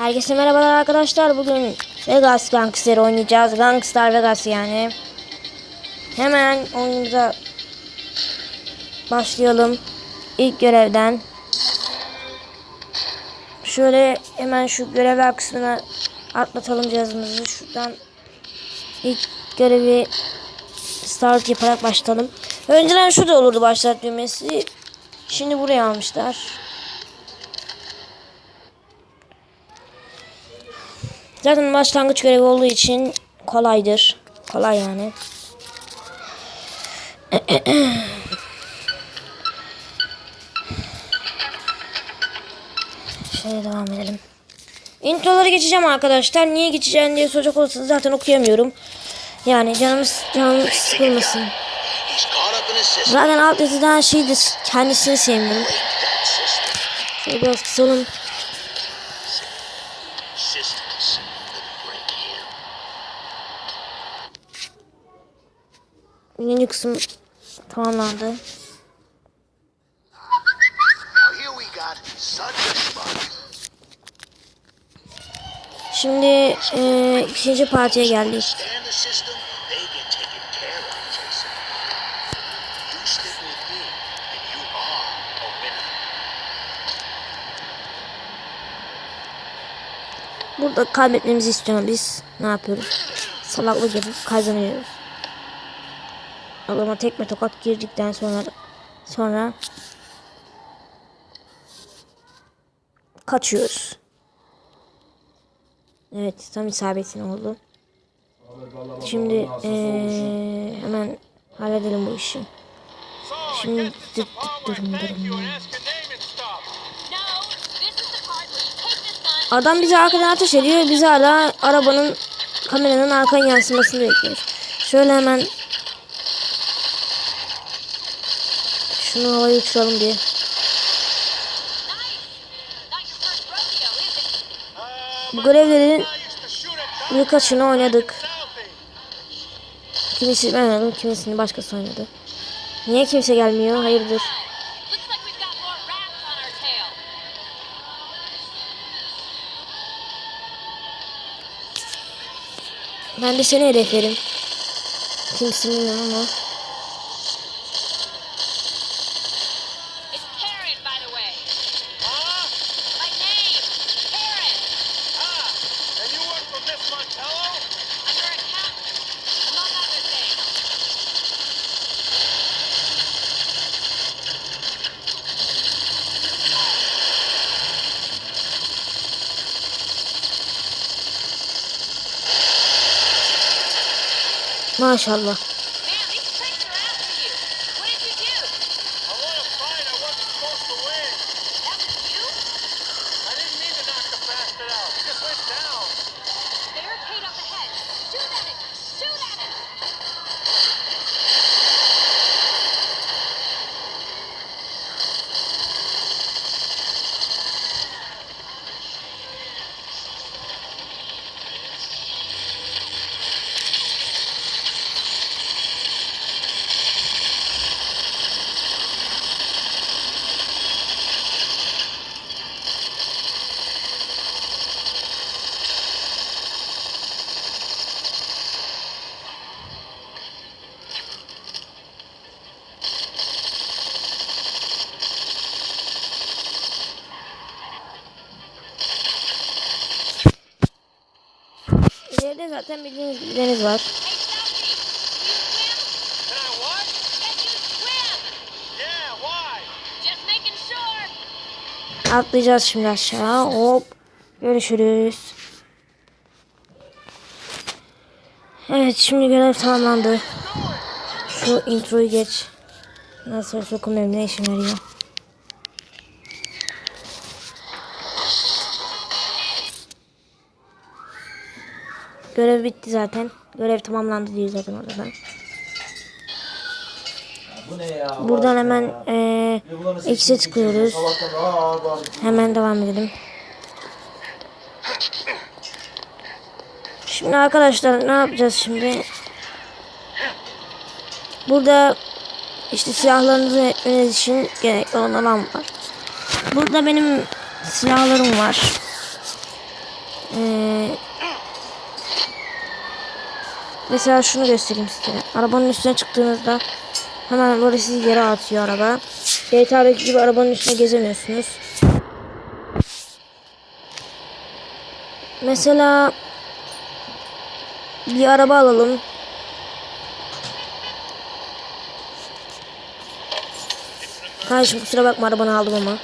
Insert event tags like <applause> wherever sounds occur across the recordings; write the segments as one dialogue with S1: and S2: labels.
S1: Herkese merhabalar arkadaşlar. Bugün Vegas Gangster oynayacağız. Gangstar Vegas yani. Hemen oyunumuza başlayalım. İlk görevden. Şöyle hemen şu görevler kısmına atlatalım cihazımızı. Şuradan ilk görevi start yaparak başlayalım. Önceden şurada olurdu başlat düğmesi. Şimdi buraya almışlar. Zaten başlangıç görevi olduğu için kolaydır. Kolay yani. <clears throat> Şöyle devam edelim. Introları geçeceğim arkadaşlar. Niye geçeceğim diye soracak olursanız zaten okuyamıyorum. Yani canımız canım sıkılmasın. Zaten alt yazıdan şeydi kendisini sevmiyorum. Şöyle biraz kısalım. Birinci kısım tamamlandı. Şimdi e, ikinci partiye geldik. Burada kaybetmemizi istiyorum biz. Ne yapıyoruz? Salaklık yapıp kazanıyoruz. Adama tekme tokat girdikten sonra sonra kaçıyoruz. Evet tam isabetin oldu. Şimdi eee, hemen halledelim bu işi. Şimdi dıt durum durum. Adam bizi arkadan ateş ediyor. Biz hala arabanın kameranın arka yansımasını bekliyoruz. Şöyle hemen şunu havaya uçuralım diye. Bu görevlerin birkaçını oynadık. Kimisi ben oynadım, kimisini başkası oynadı. Niye kimse gelmiyor? Hayırdır? Ben de seni hedeflerim. Kimsin bilmiyorum ama. Maşallah.
S2: Yeah, why?
S3: Just making sure.
S1: Atlayacağız şimdi aşağı. Hop. Görüşürüz. Evet şimdi görev tamamlandı. Şu introyu geç. Nasıl sokum benim ne işime yarıyor. Görev bitti zaten. Görev tamamlandı diyor zaten orada da.
S4: Bu?
S1: Buradan hemen eee X'e tıklıyoruz. Hemen devam edelim. Şimdi arkadaşlar ne yapacağız şimdi? Burada işte silahlarınızı etmeniz için gerekli olan alan var. Burada benim silahlarım var. Ee, mesela şunu göstereyim size. Arabanın üstüne çıktığınızda hemen böyle sizi yere atıyor araba. GTA'daki gibi arabanın üstüne gezemiyorsunuz. Mesela bir araba alalım. Kardeşim kusura bakma arabanı aldım ama.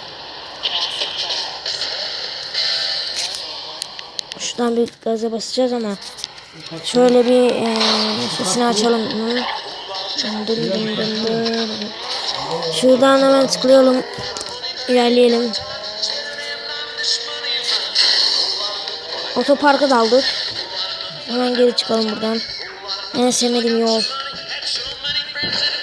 S1: Şuradan bir gaza basacağız ama. Şöyle bir eee, sesini açalım. Şuradan hemen tıklayalım. İlerleyelim. Otoparka daldık. Hemen geri çıkalım buradan. En sevmediğim yol.
S5: Had so many friends that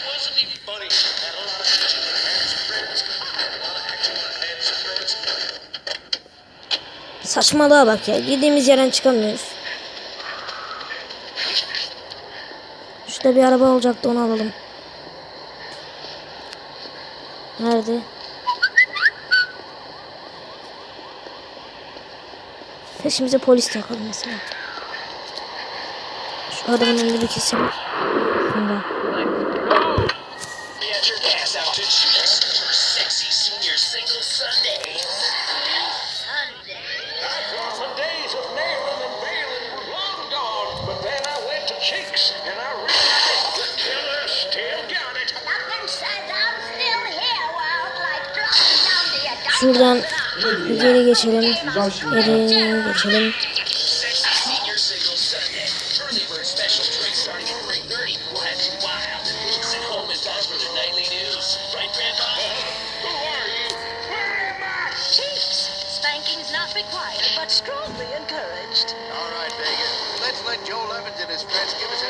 S5: it
S1: Şurada bir araba olacaktı onu alalım. Nerede? Peşimize polis takalım mesela. Şu arabanın önünde bir keselim. Bunda.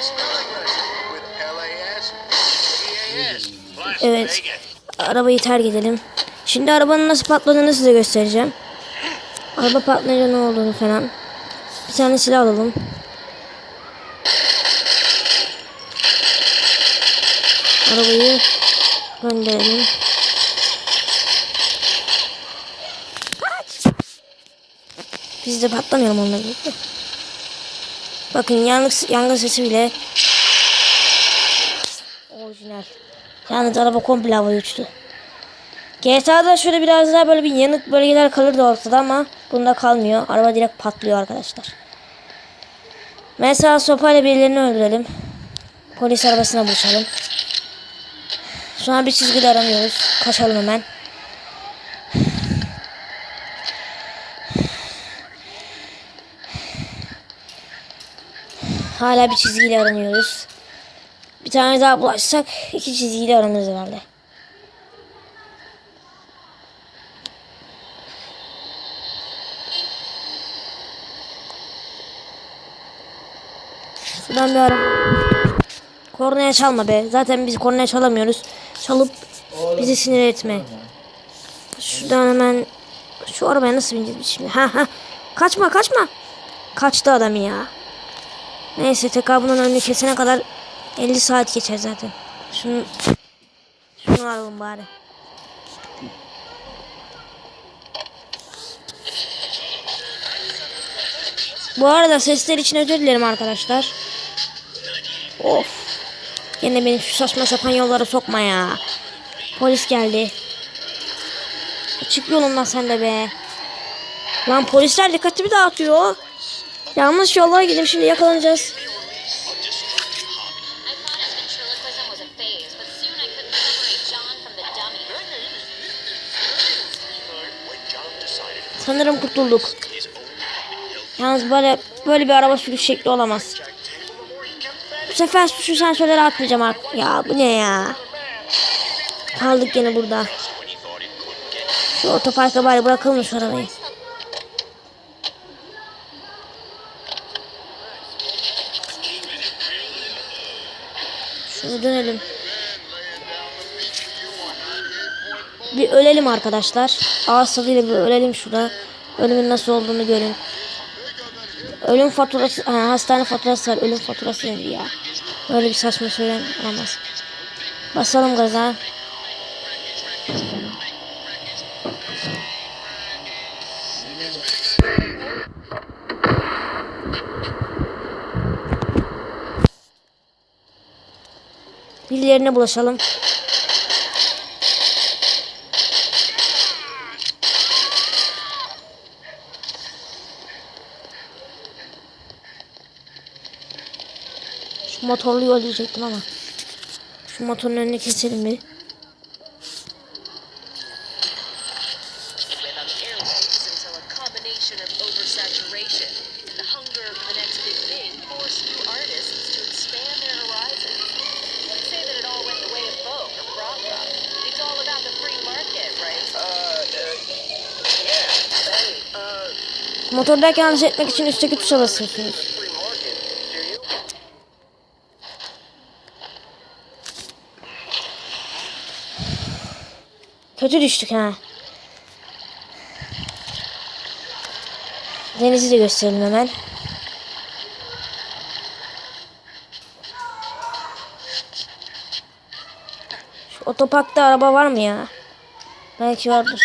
S6: Lesson with L-A-S, G-A-S. Plus
S1: Evet. Arabayı terk edelim. Şimdi arabanın nasıl patladığını size göstereceğim. Araba patlayınca ne olduğunu falan. Bir tane silah alalım. Arabayı gönderelim. Biz de patlamayalım birlikte. Bakın yangın, yangın sesi bile orijinal. Yalnız araba komple havaya uçtu. GTA'da şöyle biraz daha böyle bir yanık bölgeler kalırdı ortada ama bunda kalmıyor. Araba direkt patlıyor arkadaşlar. Mesela sopayla birilerini öldürelim. Polis arabasına buluşalım. Şu an bir çizgide aramıyoruz. Kaçalım hemen. Hala bir çizgiyle aranıyoruz. Bir tane daha bulaşsak iki çizgiyle aranırız herhalde. Şuradan bir ara. Kornaya çalma be. Zaten biz kornaya çalamıyoruz. Çalıp bizi sinir etme. Şuradan hemen şu arabaya nasıl bineceğiz şimdi? Ha ha. Kaçma kaçma. Kaçtı adam ya. Neyse tekrar bunun önünü kesene kadar 50 saat geçer zaten. Şunu şunu alalım bari. Bu arada sesler için özür dilerim arkadaşlar. Of. Yine beni şu saçma sapan yollara sokma ya. Polis geldi. Çık yolundan sen de be. Lan polisler dikkatimi dağıtıyor. Yanlış yollara gidip şimdi yakalanacağız. Sanırım kurtulduk. Yalnız böyle böyle bir araba sürüş şekli olamaz. Bu sefer şu sensörleri atmayacağım artık. Ya bu ne ya? Kaldık yine burada. Şu otoparka bari bırakalım şu arabayı? Şunu dönelim. Bir ölelim arkadaşlar. Ağız tadıyla bir ölelim şurada. Ölümün nasıl olduğunu görün. Ölüm faturası, ha, hastane faturası var. Ölüm faturası nedir ya? Öyle bir saçma söylen olamaz. Basalım gaza. Birilerine bulaşalım. motorlu ölecektim ama. Şu motorun önüne keselim bir. Motordayken hareket etmek için üstteki tuşa basıyorsunuz. Kötü düştük ha. Denizi de gösterelim hemen. Şu otoparkta araba var mı ya? Belki vardır.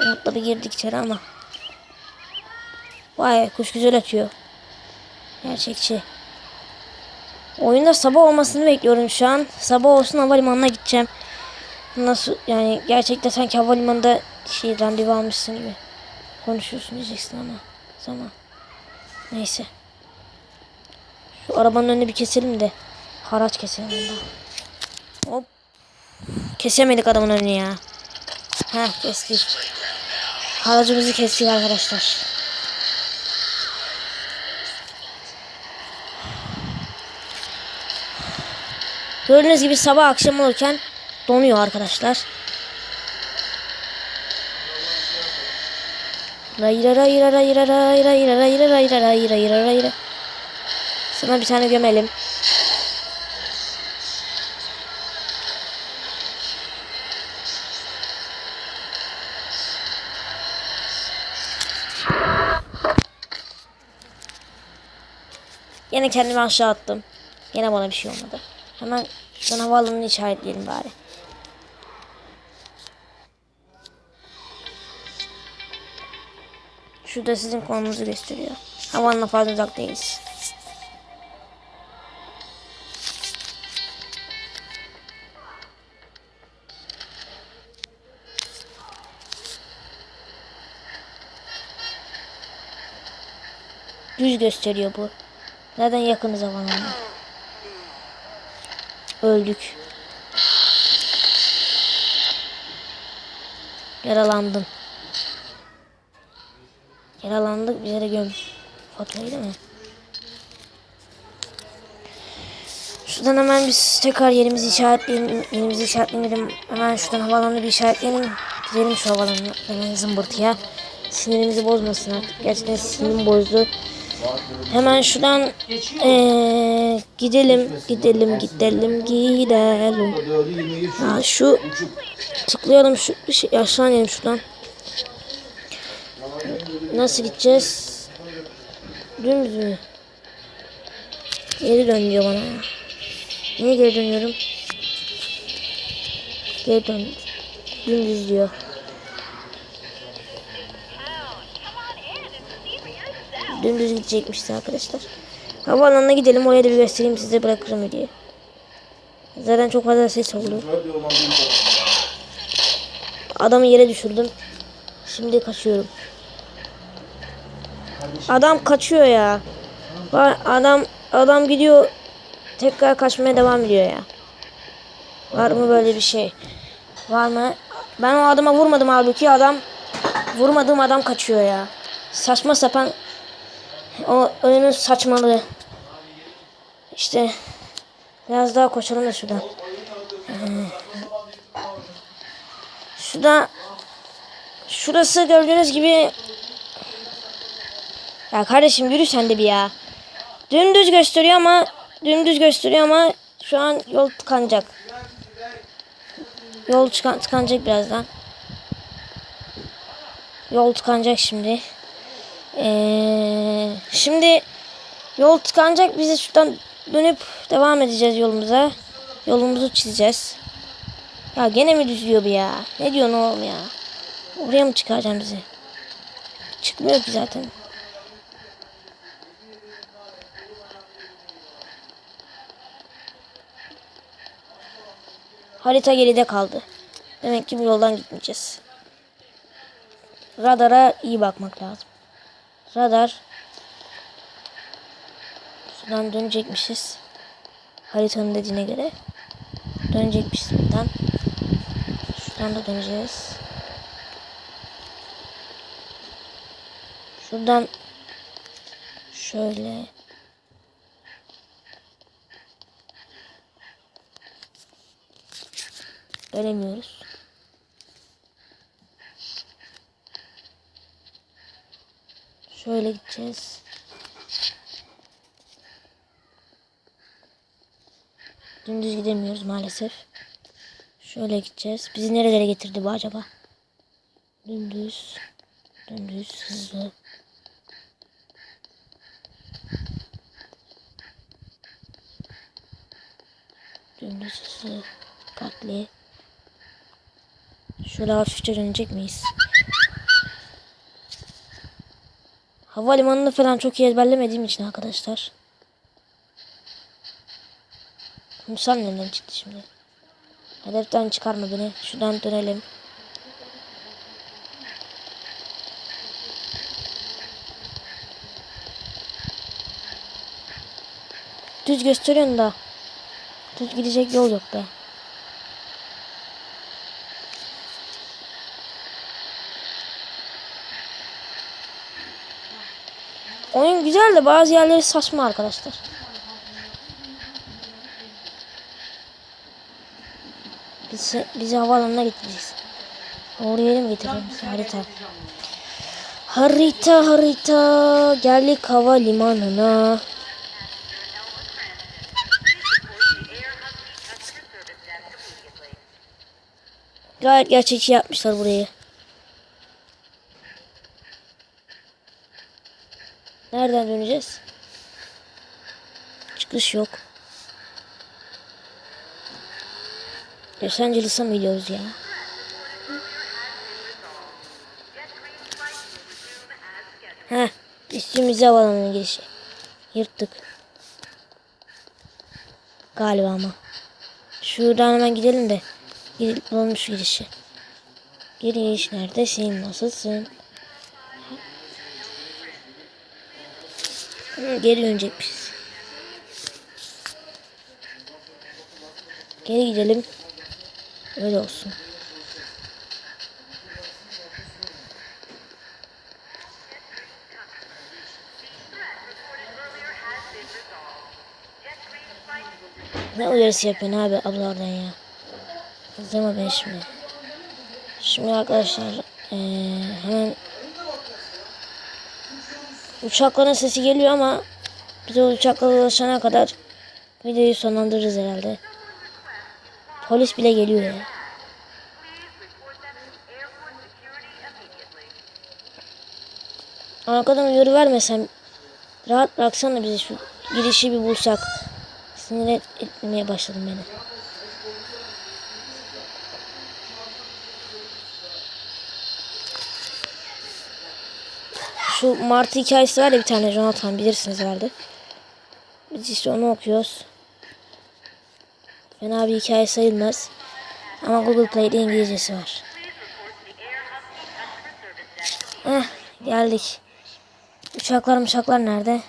S1: Umutla bir girdik içeri ama. Vay kuş güzel ötüyor. Gerçekçi. Oyunda sabah olmasını bekliyorum şu an. Sabah olsun havalimanına gideceğim. Nasıl yani gerçekten sanki havalimanında şey randevu almışsın gibi konuşuyorsun diyeceksin ama zaman. Neyse. Şu arabanın önünü bir keselim de haraç keselim ondan. Hop. Kesemedik adamın önünü ya. Heh kestik. Haracımızı kestik arkadaşlar. Gördüğünüz gibi sabah akşam olurken donuyor arkadaşlar. Rayra rayra rayra rayra rayra rayra rayra rayra rayra. Sana bir tane gömelim. Yine kendimi aşağı attım. Yine bana bir şey olmadı. Hemen şuradan havaalanını işaretleyelim bari. Şurada sizin konumuzu gösteriyor. Havaalanına fazla uzak değiliz. Düz gösteriyor bu. Nereden yakınız havaalanına? Öldük. Yaralandım. Yaralandık bize de göm. Faturayı değil mi? Şuradan hemen biz tekrar yerimizi işaretleyelim. Yerimizi işaretleyelim. Hemen şuradan havalanı bir işaretleyelim. Gidelim şu havalanına. Hemen zımbırtıya. Sinirimizi bozmasın artık. Gerçekten sinirimi bozdu. Hemen şuradan eee, gidelim, gidelim, gidelim, gidelim. Ya şu tıklayalım şu bir şey aşağı inelim şuradan. Nasıl gideceğiz? Dümdüz mü? Geri dön diyor bana ya. Niye geri dönüyorum? Geri dön. Dümdüz diyor. Dümdüz gidecekmişti arkadaşlar. Havaalanına gidelim oraya da bir göstereyim size bırakırım videoyu. Zaten çok fazla ses oldu. Adamı yere düşürdüm. Şimdi kaçıyorum. Adam kaçıyor ya. Adam adam gidiyor tekrar kaçmaya devam ediyor ya. Var mı böyle bir şey? Var mı? Ben o adama vurmadım halbuki adam vurmadığım adam kaçıyor ya. Saçma sapan o önünün saçmalığı. İşte biraz daha koşalım da şuradan. Şurada şurası gördüğünüz gibi ya kardeşim yürü sen de bir ya. Dümdüz gösteriyor ama dümdüz gösteriyor ama şu an yol tıkanacak. Yol tıkan, tıkanacak birazdan. Yol tıkanacak şimdi. Ee, şimdi yol tıkanacak. Biz de şuradan dönüp devam edeceğiz yolumuza. Yolumuzu çizeceğiz. Ya gene mi düzüyor bu ya? Ne diyorsun oğlum ya? Oraya mı çıkaracaksın bizi? Çıkmıyor ki zaten. Harita geride kaldı. Demek ki bu yoldan gitmeyeceğiz. Radara iyi bakmak lazım. Radar. Şuradan dönecekmişiz. Haritanın dediğine göre. Dönecekmişiz buradan. Şuradan da döneceğiz. Şuradan şöyle Göremiyoruz. Şöyle gideceğiz. Dümdüz gidemiyoruz maalesef. Şöyle gideceğiz. Bizi nerelere getirdi bu acaba? Dümdüz. Dümdüz hızlı. Dümdüz hızlı. Dikkatli. Şöyle hafifçe dönecek miyiz? Havalimanını falan çok iyi ezberlemediğim için arkadaşlar. Kumsal nereden çıktı şimdi? Hedeften çıkarma beni. Şuradan dönelim. Düz gösteriyorsun da. Düz gidecek yol yok be. Oyun güzel de bazı yerleri saçma arkadaşlar. Bizi, bizi havaalanına getireceğiz. Mi getireceğim bizi? Harita. Harita harita. Geldik havalimanına. Gayet gerçekçi yapmışlar burayı. Nereden döneceğiz? Çıkış yok. Los Angeles'a mı gidiyoruz ya? Heh, üstümüze havalanın girişi. Yırttık. Galiba ama. Şuradan hemen gidelim de. Bulalım şu girişi. Giriş neredesin? Nasılsın? Geri dönecekmişiz. Geri gidelim. Öyle olsun. Ne uyarısı yapıyorsun abi ablalardan ya. Kızdırma beni şimdi. Şimdi arkadaşlar eee, hemen uçakların sesi geliyor ama biz o uçaklara ulaşana kadar videoyu sonlandırırız herhalde. Polis bile geliyor ya. Arkadan uyarı vermesem rahat bıraksana bizi şu girişi bir bulsak. Sinir et, etmeye başladım beni. Şu Martı hikayesi var ya bir tane Jonathan bilirsiniz herhalde. Biz işte onu okuyoruz. Fena bir hikaye sayılmaz. Ama Google Play'de İngilizcesi var. Eh geldik. Uçaklar uçaklar nerede?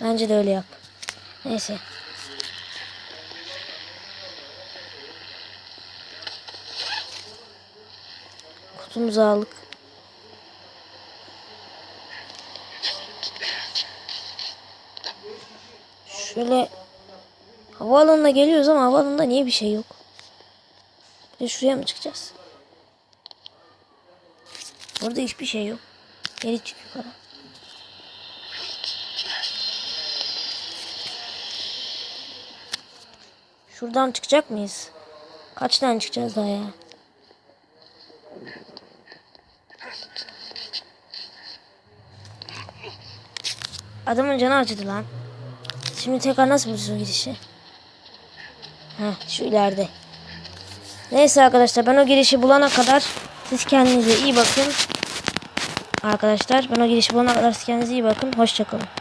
S1: Bence de öyle yap. Neyse. Kutumuzu aldık. Şöyle havaalanına geliyoruz ama havaalanında niye bir şey yok? Bir şuraya mı çıkacağız? Burada hiçbir şey yok. Geri çık yukarı. Şuradan çıkacak mıyız? Kaç tane çıkacağız daha ya? Adamın canı acıdı lan. Şimdi tekrar nasıl bulacağız girişi? Heh, şu ileride. Neyse arkadaşlar ben o girişi bulana kadar Siz kendinize iyi bakın. Arkadaşlar ben o girişi bulana kadar siz kendinize iyi bakın. Hoşçakalın.